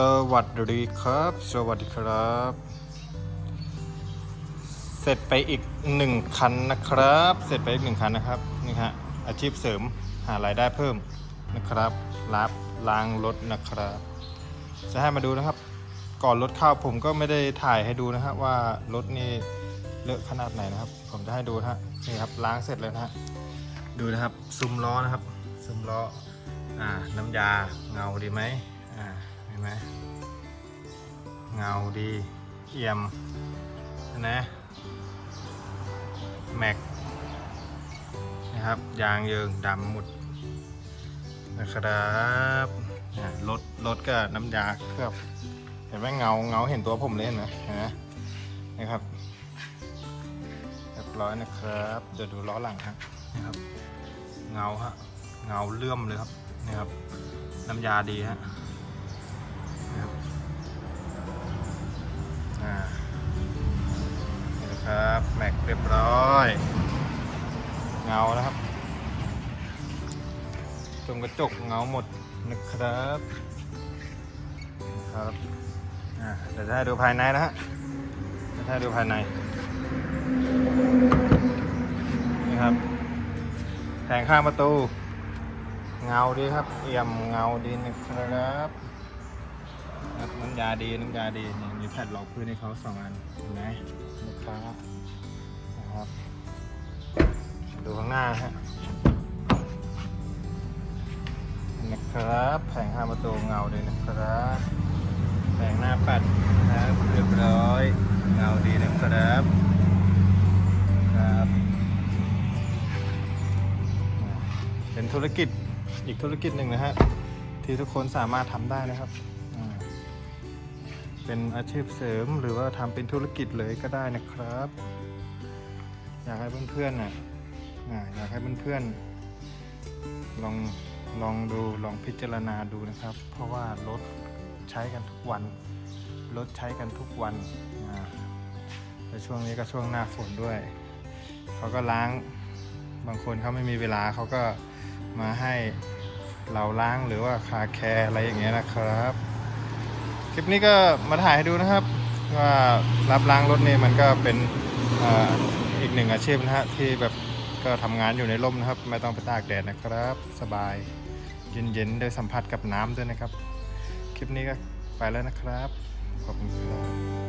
สวัสดีครับ สวัสดีครับ เสร็จไปอีกหนึ่งคันนะครับ เสร็จไปอีกหนึ่งคันนะครับนี่ฮะอาชีพเสริมหารายได้เพิ่มนะครับรับล้างรถนะครับ จะให้มาดูนะครับ ก่อนรถเข้าผมก็ไม่ได้ถ่ายให้ดูนะครับว่ารถนี่เลอะขนาดไหนนะครับ ผมจะให้ดูนะฮะนี่ครับล้างเสร็จแล้วนะฮะดูนะครับซุ้มล้อนะครับซุ้มล้ออ่าน้ำยาเงาดีไหมอ่า ห็นไหมเงาดีเอี่ยมนะแม็กนะครับยางเยิงดำหมดนะครับรถรถก็น้ำยาเคลือบเห็นไหมเงาเงาเห็นตัวผมเลยเห็นไหมเห็นไหมนะครับเรียบร้อยนะครับเดี๋ยวดูล้อหลังฮะนะครับ เงาฮะเงาเลื่อมเลยครับนี่ครับน้ำยาดีฮะ นะครับอ่านี่นะครับแม็กเรียบร้อย เงานะครับตรงกระจกเงาหมดนะครับครับอ่าเดี๋ยวจะให้ดูภายในนะฮะให้ดูภายในนี่ครับแผงข้างประตู เงาดีครับ เอี่ยมเงาดีนะครับ น้ำยาดีน้ำยาดีนี่มีแผ่นรองพื้นให้เขาสองอันเห็นไหมลูกค้านะครับดูข้างหน้าฮะนะครับแผงข้าประตูเงาดีนะครับแผงหน้าปัดนะครับเรียบร้อยเงาดีนะครับครับเป็นธุรกิจอีกธุรกิจหนึ่งนะฮะที่ทุกคนสามารถทำได้นะครับ เป็นอาชีพเสริมหรือว่าทำเป็นธุรกิจเลยก็ได้นะครับ อยากให้เพื่อนๆนะอ่าอยากให้เพื่อนๆลองลองดูลองพิจารณาดูนะครับ เพราะว่ารถใช้กันทุกวันรถใช้กันทุกวันอ่าแต่ช่วงนี้ก็ช่วงหน้าฝนด้วย เขาก็ล้างบางคนเขาไม่มีเวลาเขาก็มาให้เราล้างหรือว่าคาแคร์อะไรอย่างเงี้ยนะครับ คลิปนี้ก็มาถ่ายให้ดูนะครับ ว่ารับล้างรถนี่มันก็เป็นอ,อีกหนึ่งอาชีพนะฮะที่แบบก็ทำงานอยู่ในร่มนะครับ ไม่ต้องไปตากแดดนะครับ สบายเย็นๆได้สัมผัสกับน้ำด้วยนะครับ คลิปนี้ก็ไปแล้วนะครับขอบคุณครับ